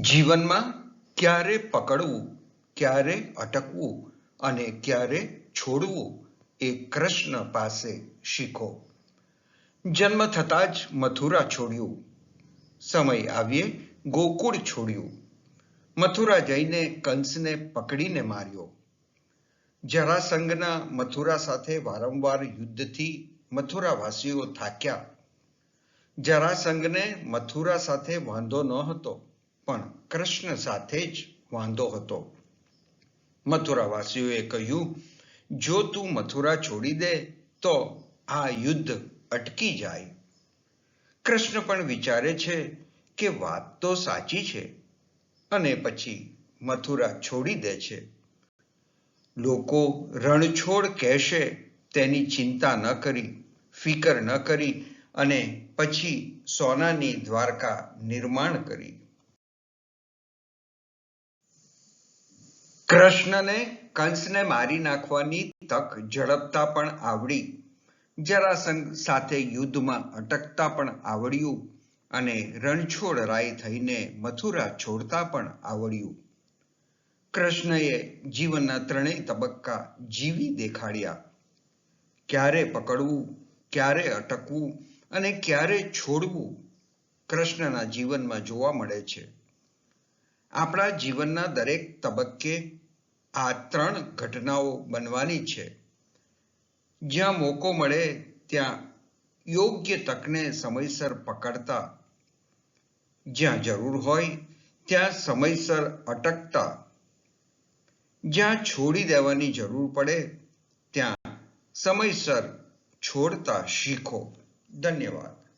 જીવનમાં ક્યારે પકડવું, ક્યારે અટકવું અને ક્યારે છોડવું એ કૃષ્ણ પાસે શીખો. જન્મ થતાં જ મથુરા છોડ્યું. સમય આવ્યે ગોકુળ છોડ્યું. મથુરા જઈને કંસને પકડીને માર્યો. જરાસંઘના મથુરા સાથે વારંવાર યુદ્ધથી મથુરાવાસીઓ થાક્યા. જરાસંઘને મથુરા સાથે વાંધો ન હતો પણ કૃષ્ણ સાથે જ વાંધો હતો. મથુરાવાસીઓએ કહ્યું, જો તું મથુરા છોડી દે, તો આ યુદ્ધ અટકી જાય. કૃષ્ણ પણ વિચારે છે કે વાત તો સાચી છે અને પછી મથુરા છોડી દે છે. લોકો રણછોડ કહેશે, તેની ચિંતા ન કરી, ફિકર ન કરી અને પછી સોનાની દ્વારકા નિર્માણ કરી. કૃષ્ણને કંસને મારી નાખવાની તક ઝડપતા પણ આવડી. જરાસંઘ સાથે યુદ્ધમાં અટકતા પણ આવડ્યું અને રણછોડ રાય થઈને મથુરા છોડતા પણ આવડ્યું. કૃષ્ણએ જીવનના ત્રણેય તબક્કા જીવી દેખાડ્યા. ક્યારે પકડવું, ક્યારે અટકવું અને ક્યારે છોડવું કૃષ્ણના જીવનમાં જોવા મળે છે. આપણા જીવનના દરેક તબક્કે આ ત્રણ ઘટનાઓ બનવાની છે. જ્યાં મોકો મળે ત્યાં યોગ્ય તકને સમયસર પકડતા. જ્યાં જરૂર હોય ત્યાં સમયસર અટકતા. જ્યાં છોડી દેવાની જરૂર પડે ત્યાં સમયસર છોડતા શીખો. ધન્યવાદ.